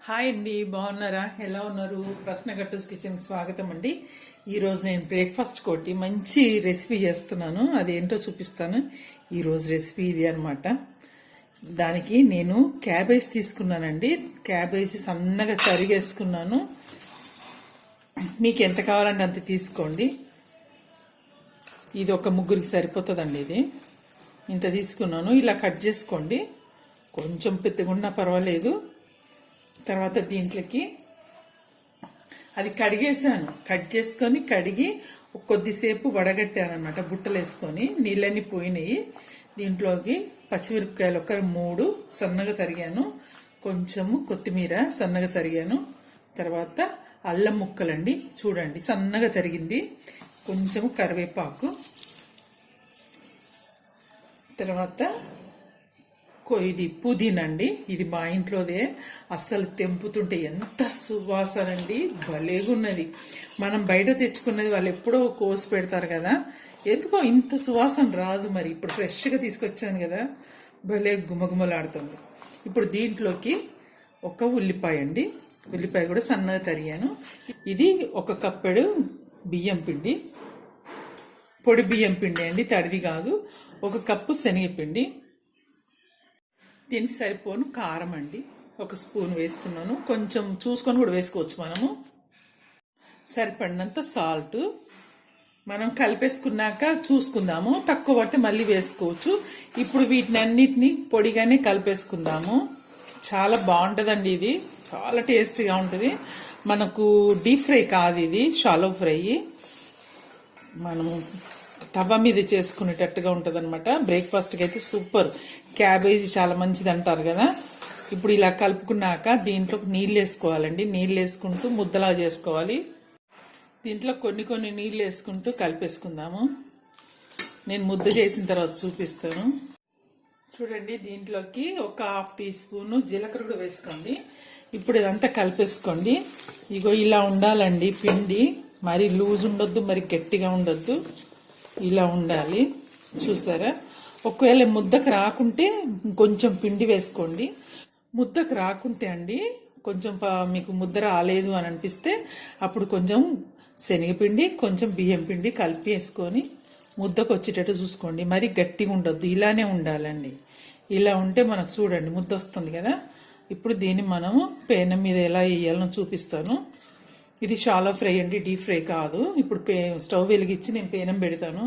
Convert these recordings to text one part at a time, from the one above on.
Hi అండి బాగున్నారా? ఎలా ఉన్నారు? ప్రశ్న గట్టస్ కిచెన్ స్వాగతం అండి. ఈరోజు నేను బ్రేక్ఫాస్ట్ కొట్టి మంచి రెసిపీ చేస్తున్నాను. అదేంటో చూపిస్తాను. ఈరోజు రెసిపీ ఇది అనమాట దానికి నేను క్యాబేజ్ తీసుకున్నానండి. క్యాబేజ్ సన్నగా తరిగేసుకున్నాను. మీకు ఎంత కావాలంటే అంత తీసుకోండి. ఇది ఒక ముగ్గురికి సరిపోతుందండి ఇది. ఇంత తీసుకున్నాను. ఇలా కట్ చేసుకోండి. కొంచెం పెద్దగున్నా పర్వాలేదు. తర్వాత దీంట్లోకి అది కడిగేసాను కట్ చేసుకొని కడిగి కొద్దిసేపు వడగట్టాను అనమాట బుట్టలు వేసుకొని నీళ్ళన్నీ పోయినాయి. దీంట్లోకి పచ్చిమిరపకాయలు ఒక మూడు సన్నగా తరిగాను. కొంచెము కొత్తిమీర సన్నగా తరిగాను. తర్వాత అల్లం ముక్కలండి. చూడండి సన్నగా తరిగింది. కొంచెము కరివేపాకు. తర్వాత ఇది పుదీనా అండి. ఇది మా ఇంట్లోదే అస్సలు తెంపుతుంటే ఎంత సువాసన అండి. భలేగున్నది మనం బయట తెచ్చుకున్నది వాళ్ళు ఎప్పుడో కోసి పెడతారు కదా. ఎందుకో ఇంత సువాసన రాదు మరి. ఇప్పుడు ఫ్రెష్గా తీసుకొచ్చాను కదా. భలే గుమగుమలాడుతుంది. ఇప్పుడు దీంట్లోకి ఒక ఉల్లిపాయ అండి. ఉల్లిపాయ కూడా సన్నగా తరిగాను. ఇది ఒక కప్పెడు బియ్యం పిండి. పొడి బియ్యం పిండి అండి. తడిది కాదు. ఒక కప్పు శనగపిండి. దీనికి సరిపోను కారం అండి. ఒక స్పూన్ వేస్తున్నాను. కొంచెం చూసుకొని కూడా వేసుకోవచ్చు మనము. సరిపడినంత సాల్ట్. మనం కలిపేసుకున్నాక చూసుకుందాము. తక్కువ పడితే మళ్ళీ వేసుకోవచ్చు. ఇప్పుడు వీటిని అన్నిటిని పొడిగానే కలిపేసుకుందాము. చాలా బాగుంటుందండి ఇది. చాలా టేస్టీగా ఉంటుంది. మనకు డీప్ ఫ్రై కాదు ఇది. Shallow fry. మనము తవ్వ మీద చేసుకునేటట్టుగా ఉంటుంది అనమాట బ్రేక్ఫాస్ట్కి అయితే సూపర్ క్యాబేజీ చాలా మంచిది అంటారు కదా. ఇప్పుడు ఇలా కలుపుకున్నాక దీంట్లో నీళ్ళు వేసుకోవాలండి నీళ్ళు వేసుకుంటూ ముద్దలా చేసుకోవాలి. దీంట్లో కొన్ని కొన్ని నీళ్ళు వేసుకుంటూ కలిపేసుకుందాము. నేను ముద్ద చేసిన తర్వాత చూపిస్తాను. చూడండి దీంట్లోకి ఒక హాఫ్ టీ స్పూన్ జీలకర్ర కూడా వేసుకోండి. ఇప్పుడు ఇదంతా కలిపేసుకోండి. ఇగో ఇలా ఉండాలండి పిండి. మరి లూజ్ ఉండొద్దు మరి గట్టిగా ఉండొద్దు. ఇలా ఉండాలి. చూసారా? ఒకవేళ ముద్దకు రాకుంటే కొంచెం పిండి వేసుకోండి. ముద్దకు రాకుంటే అండి కొంచెం మీకు ముద్ద రాలేదు అని అనిపిస్తే అప్పుడు కొంచెం శనగపిండి కొంచెం బియ్యం పిండి కలిపి వేసుకొని ముద్దకు వచ్చేటట్టు చూసుకోండి. మరి గట్టిగా ఉండొద్దు ఇలానే ఉండాలండి. ఇలా ఉంటే మనకు చూడండి ముద్ద వస్తుంది కదా? ఇప్పుడు దీన్ని మనము పేనం మీద ఎలా వేయాలో చూపిస్తాను. ఇది షాలో ఫ్రై అండి డీప్ ఫ్రై కాదు. ఇప్పుడు పే స్టవ్ వెలిగించి నేను పేనం పెడతాను.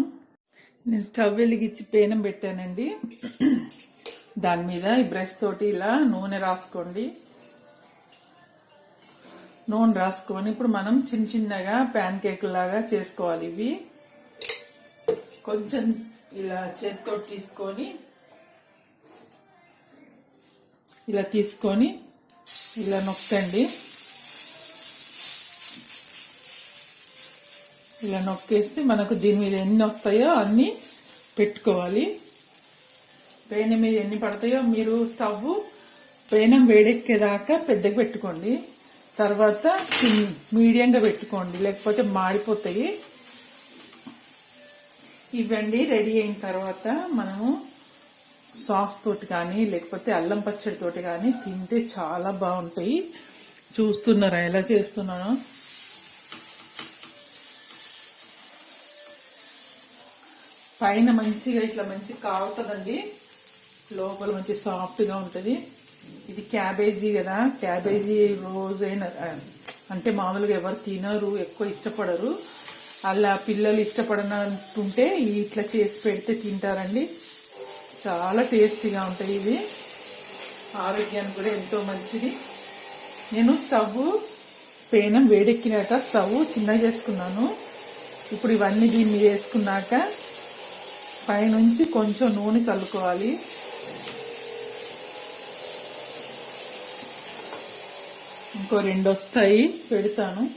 నేను స్టవ్ వెలిగించి పేనం పెట్టానండి. దాని మీద ఈ బ్రష్ తోటి ఇలా నూనె రాసుకోండి. నూనె రాసుకొని ఇప్పుడు మనం చిన్న చిన్నగా ప్యాన్ కేక్ లాగా చేసుకోవాలి ఇవి. కొంచెం ఇలా చేతితో తీసుకొని ఇలా తీసుకొని ఇలా నొక్కండి. ఇలా నొక్కేస్తే మనకు దీని మీద ఎన్ని వస్తాయో అన్ని పెట్టుకోవాలి. పేనం మీద ఎన్ని పడతాయో మీరు స్టవ్ పేనం వేడెక్కేదాకా పెద్దగా పెట్టుకోండి. తర్వాత మీడియంగా పెట్టుకోండి లేకపోతే మాడిపోతాయి. ఇవ్వండి రెడీ అయిన తర్వాత మనము సాస్ తోటి కానీ లేకపోతే అల్లం పచ్చడి తోటి కానీ తింటే చాలా బాగుంటాయి. చూస్తున్నారా ఎలా చేస్తున్నానో? పైన మంచిగా ఇట్లా మంచి కావుతుందండి లోపల మంచి సాఫ్ట్గా ఉంటుంది. ఇది క్యాబేజీ కదా. క్యాబేజీ రోజైనా అంటే మామూలుగా ఎవరు తినరు ఎక్కువ ఇష్టపడరు. అలా పిల్లలు ఇష్టపడనంటుంటే ఇట్లా చేసి పెడితే తింటారండి. చాలా టేస్టీగా ఉంటాయి ఇది ఆరోగ్యానికి కూడా ఎంతో మంచిది. నేను స్టవ్ పేనం వేడెక్కినాక స్టవ్ చిన్నగా చేసుకున్నాను. ఇప్పుడు ఇవన్నీ దీన్ని వేసుకున్నాక పైనుంచి కొంచెం నూనె చల్లుకోవాలి. ఇంకో రెండు వస్తాయి పెడతాను.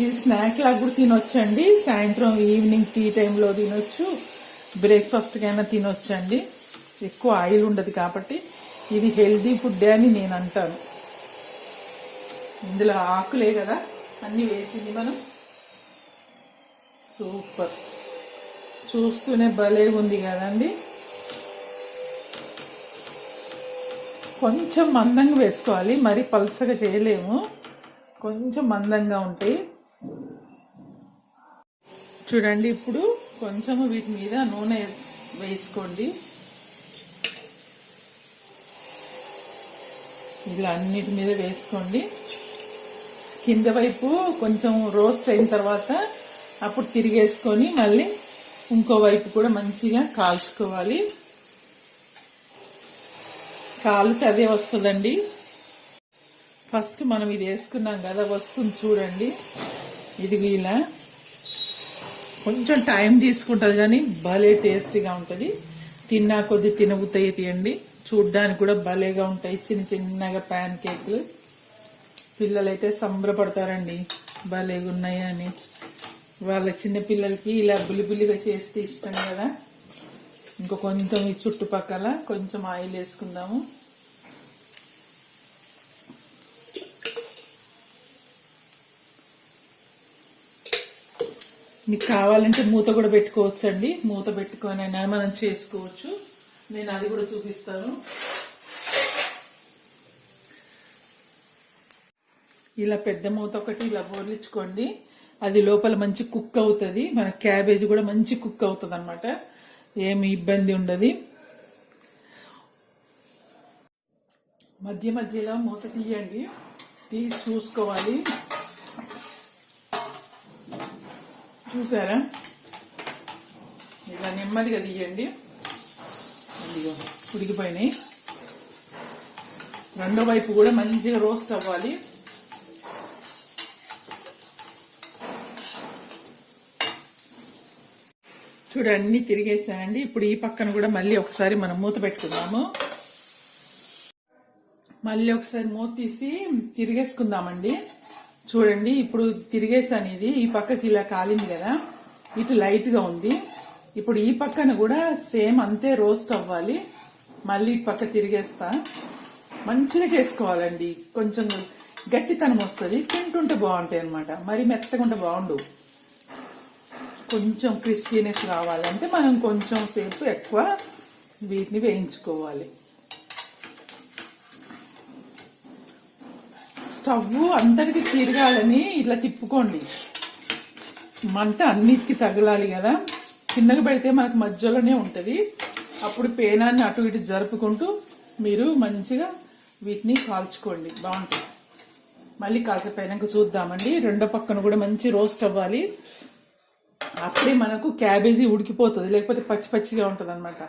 ఇది స్నాక్ లాగా కూడా తినొచ్చండి. సాయంత్రం ఈవినింగ్ టీ టైంలో తినొచ్చు. బ్రేక్ఫాస్ట్కైనా తినొచ్చండి. ఎక్కువ ఆయిల్ ఉండదు కాబట్టి ఇది హెల్దీ ఫుడ్ అని నేను అంటాను. ఇందులో ఆకులే కదా అన్నీ వేసింది మనం. సూపర్. చూస్తూనే భలే ఉంది కదండి? కొంచెం మందంగా వేసుకోవాలి మరి పల్చగా చేయలేము. కొంచెం మందంగా ఉంటాయి. చూడండి ఇప్పుడు కొంచెం వీటి మీద నూనె వేసుకోండి. ఇలా అన్నిటి మీద వేసుకోండి. కింద వైపు కొంచెం రోస్ట్ అయిన తర్వాత అప్పుడు తిరిగేసుకొని మళ్ళీ ఇంకో వైపు కూడా మంచిగా కాల్చుకోవాలి. కాలుకి అదే వస్తుందండి. ఫస్ట్ మనం ఇది వేసుకున్నాం కదా వస్తుంది చూడండి. ఇది ఇలా కొంచెం టైం తీసుకుంటుంది కానీ భలే టేస్టీగా ఉంటుంది. తిన్నా కొద్ది తినబుతాయి తీయండి చూడ్డానికి కూడా భలేగా ఉంటాయి చిన్న చిన్నగా ప్యాన్ కేక్లు. పిల్లలైతే సంబరపడతారండి. భలేగా ఉన్నాయని వాళ్ళ చిన్నపిల్లలకి ఇలా బుల్లిబుల్లిగా చేస్తే ఇష్టం కదా. ఇంకా కొంచెం ఈ చుట్టుపక్కల కొంచెం ఆయిల్ వేసుకుందాము. మీకు కావాలంటే మూత కూడా పెట్టుకోవచ్చు అండి మూత పెట్టుకొని మనం చేసుకోవచ్చు. నేను అది కూడా చూపిస్తాను. ఇలా పెద్ద మూత ఒకటి ఇలా బోర్లిచ్చుకోండి. అది లోపల మంచి కుక్ అవుతుంది. మన క్యాబేజ్ కూడా మంచి కుక్ అవుతుంది అనమాట ఏమి ఇబ్బంది ఉండదు. మధ్య మధ్యలో మూత తీయండి. తీసి చూసుకోవాలి. చూసారా? ఇలా నెమ్మదిగా తీయండి. ఉడికిపోయినాయి. రెండో వైపు కూడా మంచిగా రోస్ట్ అవ్వాలి. చూడండి అన్ని తిరిగేసానండి ఇప్పుడు ఈ పక్కన కూడా మళ్ళీ ఒకసారి మనం మూత పెట్టుకుందాము. మళ్ళీ ఒకసారి మూత తీసి తిరిగేసుకుందామండి. చూడండి ఇప్పుడు తిరిగేసాను ఇది. ఈ పక్కకి ఇలా కాలింది కదా. ఇటు లైట్గా ఉంది. ఇప్పుడు ఈ పక్కన కూడా సేమ్ అంతే రోస్ట్ అవ్వాలి. మళ్ళీ ఈ పక్క తిరిగేస్తా. మంచిగా చేసుకోవాలండి. కొంచెం గట్టితనం వస్తుంది. తింటుంటే బాగుంటాయి అనమాట మరి మెత్తగా బాగుండు కొంచెం క్రిస్పీనెస్ రావాలంటే మనం కొంచెం సేపు ఎక్కువ వీటిని వేయించుకోవాలి. స్టవ్ అందరికి తిరగాలని ఇట్లా తిప్పుకోండి. మంట అన్నిటికీ తగలాలి కదా. చిన్నగా పెడితే మనకు మధ్యలోనే ఉంటుంది. అప్పుడు పేనాన్ని అటు ఇటు జరుపుకుంటూ మీరు మంచిగా వీటిని కాల్చుకోండి. బాగుంటుంది. మళ్ళీ కాసేపు అయినాక చూద్దామండి. రెండో పక్కన కూడా మంచి రోస్ట్ అవ్వాలి. అప్పుడే మనకు క్యాబేజీ ఉడికిపోతుంది లేకపోతే పచ్చి పచ్చిగా ఉంటుంది అనమాట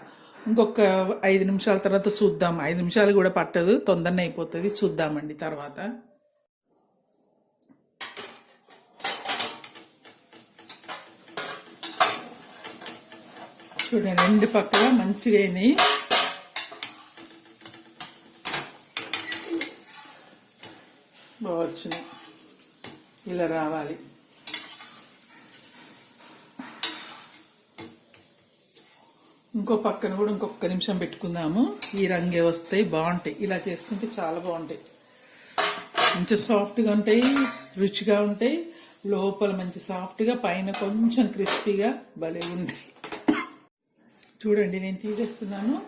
ఇంకొక ఐదు నిమిషాల తర్వాత చూద్దాం. ఐదు నిమిషాలు కూడా పట్టదు తొందరనే అయిపోతుంది. చూద్దామండి తర్వాత. చూడండి రెండు పక్కల మంచిగా అయినాయి. బాగా వచ్చినాయి. ఇలా రావాలి. ఇంకో పక్కన కూడా ఇంకొక నిమిషం పెట్టుకుందాము. ఈ రంగే వస్తాయి బాగుంటాయి. ఇలా చేసుకుంటే చాలా బాగుంటాయి. మంచి సాఫ్ట్గా ఉంటాయి రుచిగా ఉంటాయి. లోపల మంచి సాఫ్ట్గా పైన కొంచెం క్రిస్పీగా భలే ఉంటాయి చూడండి నేను తీసేస్తున్నాను.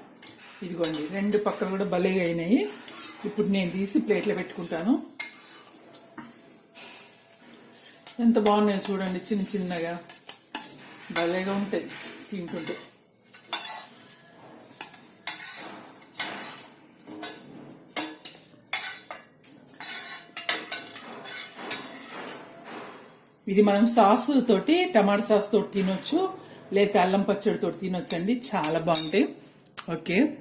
ఇదిగోండి రెండు పక్కలు కూడా భలేగా అయినాయి. ఇప్పుడు నేను తీసి ప్లేట్లో పెట్టుకుంటాను. ఎంత బాగున్నాయో చూడండి చిన్న చిన్నగా. భలేగా ఉంటుంది తింటుంటే. ఇది మనం సాస్ తోటి టమాటా సాస్ తోటి తినొచ్చు లేకపోతే అల్లం పచ్చడి తోటి తినొచ్చు అండి చాలా బాగుంటాయి. ఓకే.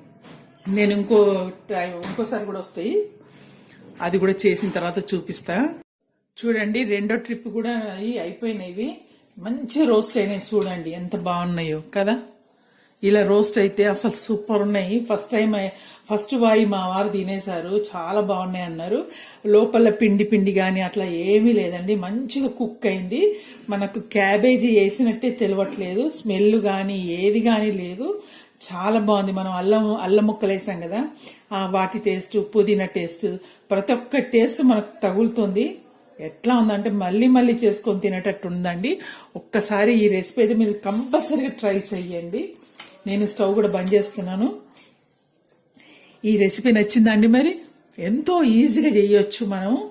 నేను ఇంకో ట్రై ఇంకోసారి కూడా వస్తాయి. అది కూడా చేసిన తర్వాత చూపిస్తా. చూడండి రెండో ట్రిప్ కూడా అయిపోయినాయి. మంచి రోస్ట్ అయినాయి చూడండి ఎంత బాగున్నాయో కదా? ఇలా రోస్ట్ అయితే అసలు సూపర్ ఉన్నాయి. ఫస్ట్ టైం ఫస్ట్ వాయి మా వారు తినేశారు. చాలా బాగున్నాయి అన్నారు. లోపల పిండి పిండి కానీ అట్లా ఏమీ లేదండి. మంచిగా కుక్ అయింది. మనకు క్యాబేజీ వేసినట్టే తెలియట్లేదు స్మెల్ కానీ ఏది కానీ లేదు. చాలా బాగుంది. మనం అల్లం అల్లం ముక్కలు వేసాం కదా. ఆ వాటి టేస్ట్ పుదీనా టేస్ట్ ప్రతి ఒక్క టేస్ట్ మనకు తగులుతుంది. ఎట్లా ఉందంటే మళ్ళీ మళ్ళీ చేసుకొని తినేటట్టు ఉందండి. ఒక్కసారి ఈ రెసిపీ అయితే మీరు కంపల్సరీగా ట్రై చేయండి. నేను స్టవ్ కూడా బంద్ చేస్తున్నాను. ఈ రెసిపీ నచ్చిందండి మరి? ఎంతో ఈజీగా చేయొచ్చు మనం.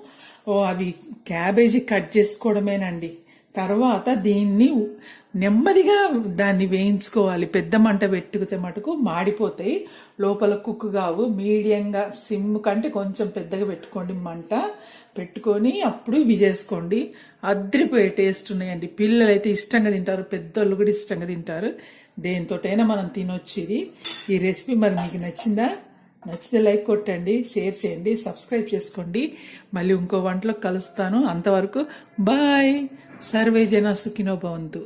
ఓ అవి క్యాబేజీ కట్ చేసుకోవడమేనండి. తర్వాత దీన్ని నెమ్మదిగా దాన్ని వేయించుకోవాలి. పెద్ద మంట పెట్టుకుతే మటుకు మాడిపోతాయి. లోపల కుక్ కావు. మీడియంగా సిమ్ కంటే కొంచెం పెద్దగా పెట్టుకోండి మంట. పెట్టుకొని అప్పుడు ఇవి చేసుకోండి. అద్రిపోయే టేస్ట్ ఉన్నాయండి. పిల్లలు అయితే ఇష్టంగా తింటారు పెద్దోళ్ళు కూడా ఇష్టంగా తింటారు. దేనితోటైనా మనం తినొచ్చు ఇది ఈ రెసిపీ మరి మీకు నచ్చిందా? నచ్చితే లైక్ కొట్టండి షేర్ చేయండి సబ్స్క్రైబ్ చేసుకోండి. మళ్ళీ ఇంకో వంటలో కలుస్తాను. అంతవరకు బాయ్. సర్వే జన సుఖినో భవంతు.